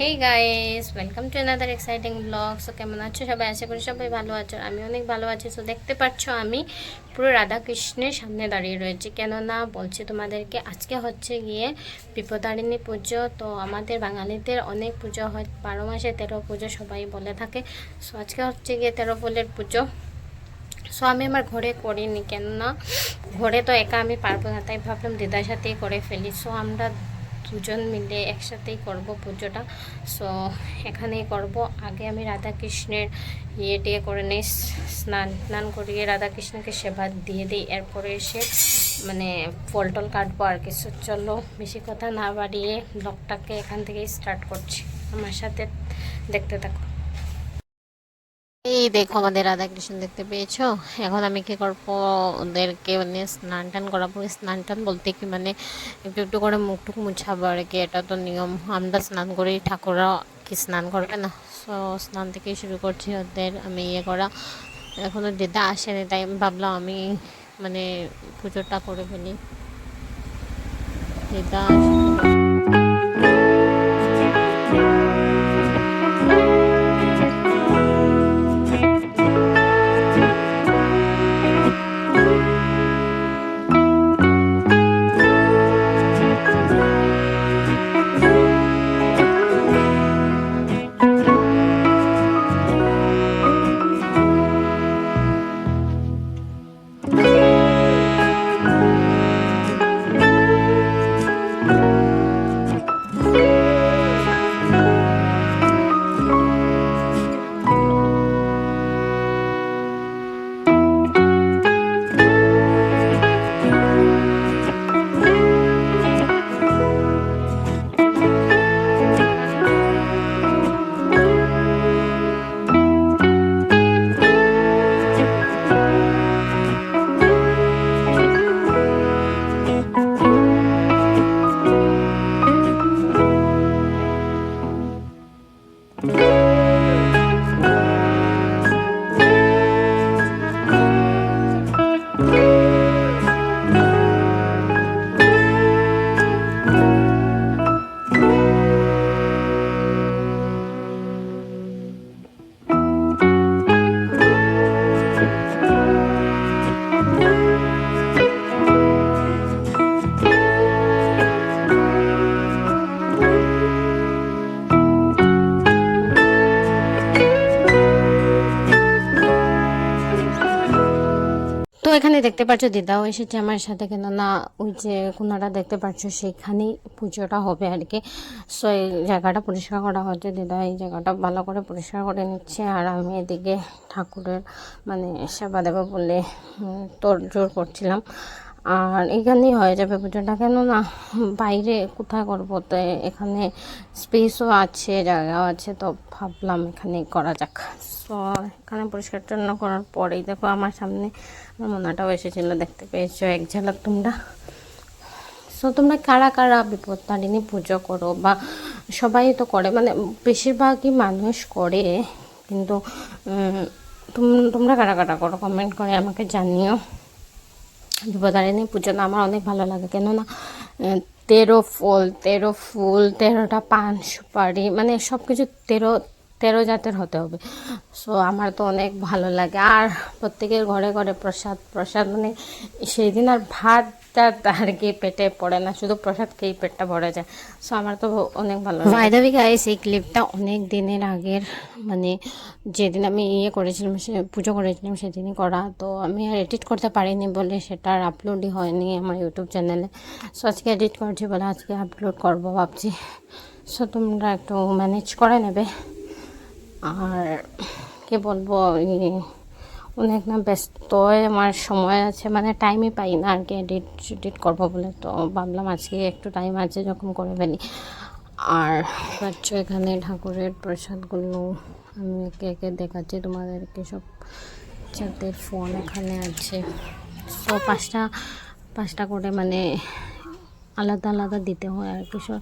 Hey guys welcome to another exciting blog so কেমন আছো সবাই? আশা করি সবাই ভালো আছো। আমি অনেক ভালো আছি। সো দেখতে পাচ্ছ আমি পুরো রাধাকৃষ্ণের সামনে দাঁড়িয়ে রয়েছি। কেননা বলছি তোমাদেরকে, আজকে হচ্ছে গিয়ে বিপদারিণী পুজো। তো আমাদের বাঙালিদের অনেক পুজো হয়। বারো মাসে তেরো পুজো সবাই বলে থাকে। সো আজকে হচ্ছে গিয়ে তেরো ফুলের পুজো। সো আমি আমার ঘরে করিনি। কেননা ঘরে তো একা আমি পারব না। তাই ভাবলাম দিদার সাথেই করে ফেলি। সো আমরা দুজন মিলে একসাথেই করব পুজোটা। সো এখানেই করব। আগে আমি রাধাকৃষ্ণের ইয়ে টিয়ে করে নিই স্নান স্নান করিয়ে রাধাকৃষ্ণকে সেবা দিয়ে দিই। এরপরে এসে মানে ফল টল কাটবো আর কিছু চলো বেশি কথা না বাড়িয়ে ব্লগটাকে এখান থেকেই স্টার্ট করছি। আমার সাথে দেখতে থাকো। এই দেখো আমাদের রাধাকৃষ্ণ দেখতে পেয়েছ? এখন আমি কি করব? ওদেরকে মানে স্নান টান করাবো। স্নান টান বলতে কি মানে একটু একটু করে মুখ টুক মুছাবো আর কি। এটা তো নিয়ম। আমরা স্নান করেই ঠাকুররা কি স্নান করবে না? সো স্নান থেকেই শুরু করছি ওদের। আমি ইয়ে করা এখনও দিদা আসেনি, তাই ভাবলাম আমি মানে পুজোটা করে ফেলি। দিদা এখানে দেখতে পাচ্ছ, দিদাও এসেছে আমার সাথে। কেন না, ওই যে কোনাটা দেখতে পাচ্ছ, সেখানেই পুজোটা হবে আর কি। সো এই জায়গাটা পরিষ্কার করা হচ্ছে। দিদা এই জায়গাটা ভালো করে পরিষ্কার করে নিচ্ছে। আর আমি এদিকে ঠাকুরের মানে সেবা দেবো বলে তোর জোর করছিলাম। আর এখানেই হয়ে যাবে পুজোটা। কেন না বাইরে কোথায় করব? তো এখানে স্পেসও আছে, জায়গাও আছে, তো ভাবলাম এখানে করা যাক। সো এখানে পরিষ্কার টন্ন করার পরেই দেখো আমার সামনে আমার মোনাটাও এসেছিল, দেখতে পেয়েছ, এক ঝালক তোমরা। সো তোমরা কারা কারা বিপত্তারিণী পুজো করো? বা সবাই তো করে মানে বেশিরভাগই মানুষ করে, কিন্তু তোমরা কারা কারা করো? কমেন্ট করে আমাকে জানিও। বিপদারিণী পুজোটা আমার অনেক ভালো লাগে। কেননা তেরো ফুল তেরো ফুল তেরোটা পান সুপারি মানে সব কিছু তেরো তেরো জাতের হতে হবে। সো আমার তো অনেক ভালো লাগে। আর প্রত্যেকের ঘরে ঘরে প্রসাদ প্রসাদ মানে সেই দিন আর ভাতটা আর কি পেটে পড়ে না, শুধু প্রসাদ খেয়েই পেটটা ভরে যায়। সো আমার তো অনেক ভালো ভাইদাবি গাইস এই ক্লিপটা অনেক দিনের আগের মানে যেদিন আমি ইয়ে করেছিলাম, সে পুজো করেছিলাম, সেদিনই করা। তো আমি আর এডিট করতে পারিনি বলে সেটা আর আপলোডই হয়নি আমার ইউটিউব চ্যানেলে সো আজকে এডিট করছি বলে আজকে আপলোড করব ভাবছি। সো তোমরা একটু ম্যানেজ করে নেবে। আর কি বলব অনেক না ব্যস্ত আমার সময় আছে মানে টাইমই পাই না আর কি এডিট এডিট করব বলে। তো ভাবলাম আজকে একটু টাইম আছে যখন করে ফেলি। আর পাচ্ছ এখানে ঠাকুরের প্রসাদগুলো আমি একে একে দেখাচ্ছি, তোমাদেরকে সব যাদের ফোন এখানে আছে। তো পাঁচটা পাঁচটা করে মানে আলাদা আলাদা দিতে হয় আর কি সব।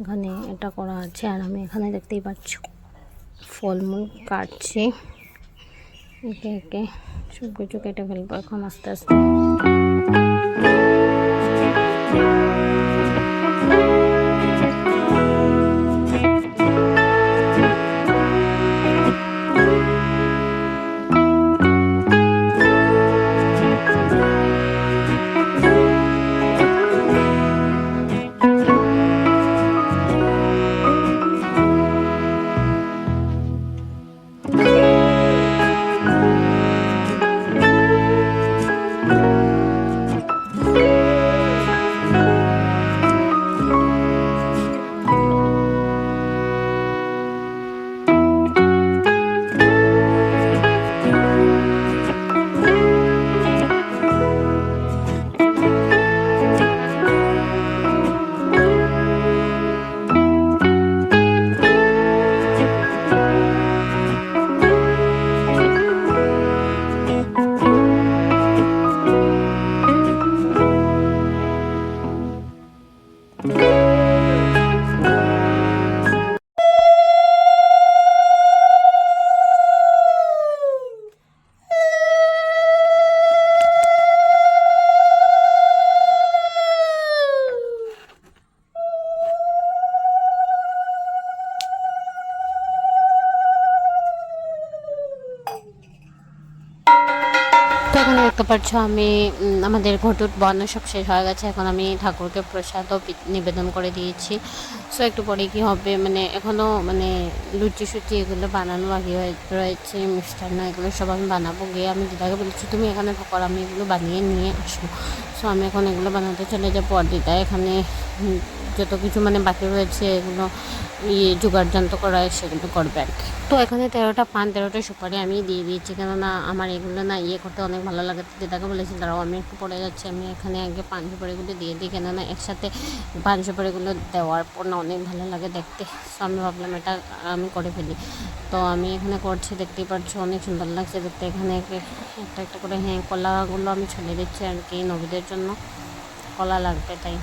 এখানে এটা করা আছে, আর আমি এখানে দেখতেই পাচ্ছ, ফলমূল কাটছি। একে একে সব কিছু কেটে ফেলব এখন আস্তে আস্তে। দেখতে পাচ্ছ আমি আমাদের ঘটুট বানানো সব শেষ হয়ে গেছে, এখন আমি ঠাকুরকে প্রসাদও নিবেদন করে দিয়েছি। সো একটু পরে কি হবে মানে এখনও মানে লুচি সুচি এগুলো বানানো বাকি রয়েছে, মিষ্টান্ন এগুলো সব আমি বানাবো। গিয়ে আমি দিদাকে বলেছি, তুমি এখানে থাকো আমি এগুলো বানিয়ে নিয়ে আসব। সো আমি এখন এগুলো বানাতে চলে যাব। আর দিদা এখানে যত কিছু মানে বাকি রয়েছে, এগুলো ইয়ে জোগাড় করা হয় সেগুলো করবে আর কি তো এখানে তেরোটা পান তেরোটা সুপারি আমি দিয়ে দিয়েছি। কেননা আমার এগুলো না ইয়ে করতে অনেক ভালো লাগে। দিদাকে বলেছি দাঁড়াও, আমি একটু পড়ে যাচ্ছি। আমি এখানে আগে পান সুপারিগুলো দিয়ে দিই। কেননা একসাথে পান সুপারিগুলো দেওয়ার পর না অনেক ভালো লাগে দেখতে। তো আমি ভাবলাম, এটা আমি করে ফেলি। তো আমি এখানে করছি, দেখতেই পাচ্ছ, অনেক সুন্দর লাগছে দেখতে। এখানে একটা একটা করে হ্যাঁ কলাগুলো আমি ছড়িয়ে দিচ্ছি আর কি নবীদের জন্য। কলা লাগবে তাই।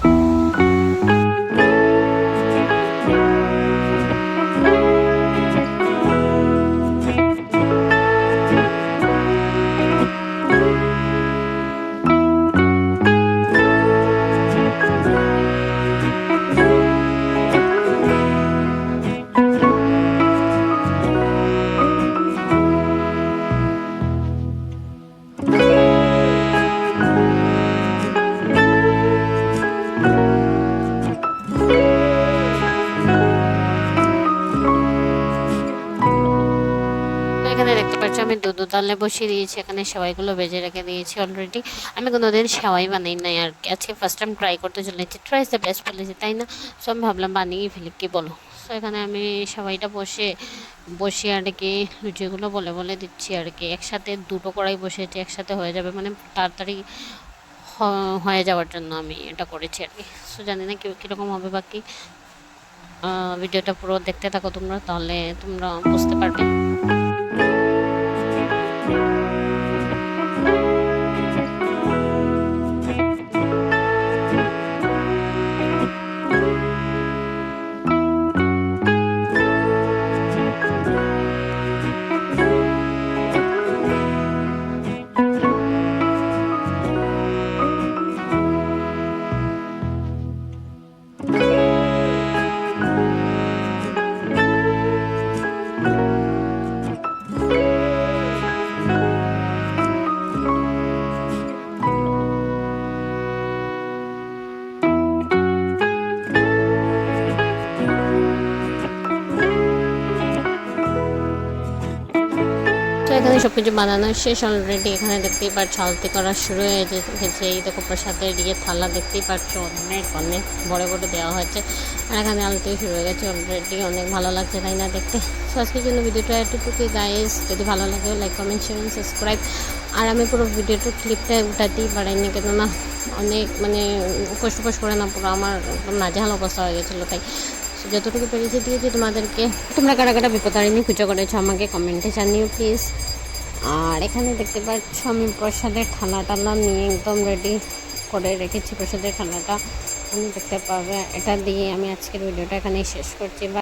তালে বসিয়ে দিয়েছি, এখানে সেওয়াইগুলো বেজে রেখে দিয়েছি অলরেডি আমি কোনোদিন সেওয়াই বানাই নাই, আর কি। আজকে ফার্স্ট টাইম ট্রাই করতে চলেছি। ট্রাই দ্য বেস্ট বলেছি তাই না? সো আমি ভাবলাম বানিয়ে ফেলি, কি বলো? সো এখানে আমি সেওয়াইটা বসে বসে আর কি লুচিগুলো বলে বলে দিচ্ছি আর কি। একসাথে দুটো কড়াই বসেছি একসাথে হয়ে যাবে মানে তাড়াতাড়ি হয়ে যাওয়ার জন্য আমি এটা করেছি আর কি। সো জানি না কীরকম হবে বাকি। ভিডিওটা পুরো দেখতে থাকো তোমরা, তাহলে তোমরা বুঝতে পারবে। সব কিছু বানানো শেষ অলরেডি এখানে দেখতেই পাচ্ছ, আলতি করা শুরু হয়েছে গেছে। এই দেখো প্রসাদের দিয়ে থালা দেখতেই পাচ্ছ, অনেক অনেক বড় বড় দেওয়া হয়েছে। আর এখানে আলতি শুরু হয়ে গেছে অলরেডি অনেক ভালো লাগছে তাই না দেখতে। তো আজকের জন্য ভিডিওটা এতটুকুই গাইস যদি ভালো লাগে লাইক কমেন্ট শেয়ার সাবস্ক্রাইব আর আমি পুরো ভিডিওটা ক্লিপটা উঠাতেই পারিনি, কেননা অনেক মানে উপোস টুপোস করে না, পুরো আমার একদম নাজেহাল অবস্থা হয়ে গেছিল তাই। যতটুকু পেরেছি দিয়েছি তোমাদেরকে। তোমরা কারা কারা বিপদারিণী পুজো করেছ আমাকে কমেন্টে জানিও প্লিজ আর এখানে দেখতে পাচ্ছ আমি প্রসাদের থালা টালা নিয়ে একদম রেডি করে রেখেছি প্রসাদের থালাটা আমি দেখতে পাবে, এটা দিয়ে আমি আজকের ভিডিওটা এখানেই শেষ করছি।